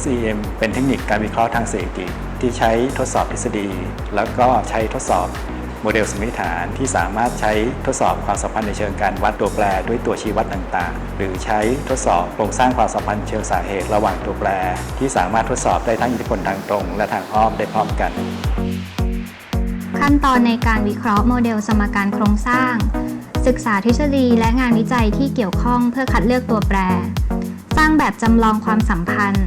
SEM เป็นเทคนิคการวิเคราะห์ทางสถิติที่ใช้ทดสอบทฤษฎี แล้วก็ใช้ทดสอบโมเดลสมมติฐานที่สามารถใช้ทดสอบความสัมพันธ์ในเชิงการวัดตัวแปรด้วยตัวชี้วัดต่างๆ หรือใช้ทดสอบโครงสร้างความสัมพันธ์เชิงสาเหตุระหว่างตัวแปร ที่สามารถทดสอบได้ทั้งอิทธิพลทางตรง และทางอ้อมได้พร้อมกัน ขั้นตอนในการวิเคราะห์โมเดลสมการโครงสร้าง ศึกษาทฤษฎีและงานวิจัยที่เกี่ยวข้องเพื่อคัดเลือกตัวแปร สร้างแบบจำลองความสัมพันธ์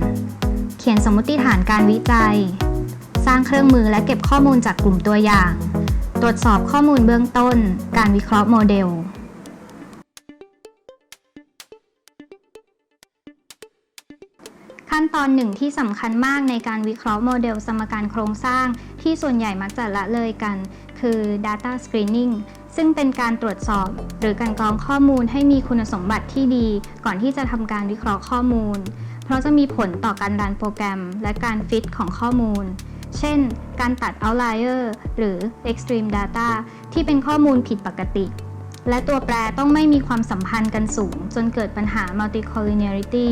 เขียนสมมติฐานการวิจัย สร้างเครื่องมือและเก็บข้อมูลจากกลุ่มตัวอย่าง ตรวจสอบข้อมูลเบื้องต้น การวิเคราะห์โมเดล ขั้นตอนหนึ่งที่สำคัญมากในการวิเคราะห์โมเดลสมการโครงสร้าง ที่ส่วนใหญ่มักจะละเลยกัน คือ data screening ซึ่งเป็นการตรวจสอบหรือการกรองข้อมูลให้มีคุณสมบัติที่ดี ก่อนที่จะทำการวิเคราะห์ข้อมูล เพราะจะมีผลต่อการรันโปรแกรม และการฟิตของข้อมูล เช่น การตัด outlier หรือ extreme data ที่เป็นข้อมูลผิดปกติ และตัวแปรต้องไม่มีความสัมพันธ์กันสูง จนเกิดปัญหา multicollinearity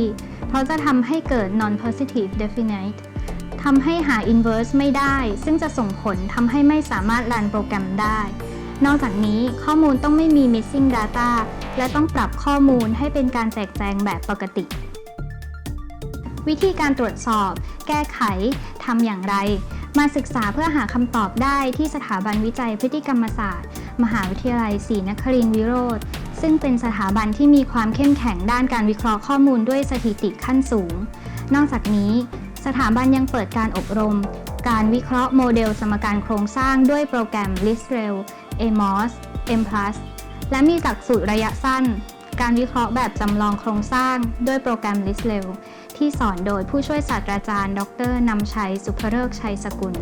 เพราะจะทำให้เกิด non-positive definite ทำให้หา inverse ไม่ได้ ซึ่งจะส่งผลทำให้ไม่สามารถรันโปรแกรมได้ นอกจากนี้ข้อมูลต้องไม่มี missing data และต้องปรับข้อมูลให้เป็นการแจกแจงแบบปกติ วิธีการตรวจสอบ แก้ไขทำอย่างไร มาศึกษาเพื่อหาคำตอบได้ที่สถาบันวิจัยพฤติกรรมศาสตร์ มหาวิทยาลัยศรีนครินทรวิโรธซึ่งเป็นสถาบันที่มีความเข้มแข็งด้านการวิเคราะห์ข้อมูลด้วยสถิติขั้นสูง นอกจากนี้ สถาบันยังเปิดการอบรม การวิเคราะห์โมเดลสมการโครงสร้างด้วยโปรแกรม ListRel AMOS M+ และมีหลักสูตรระยะสั้น การวิเคราะห์แบบจำลองโครงสร้างด้วยโปรแกรม ListRel ที่สอนโดยผู้ช่วยศาสตราจารย์ ดรนำชัย สุภเริกชัยสกุล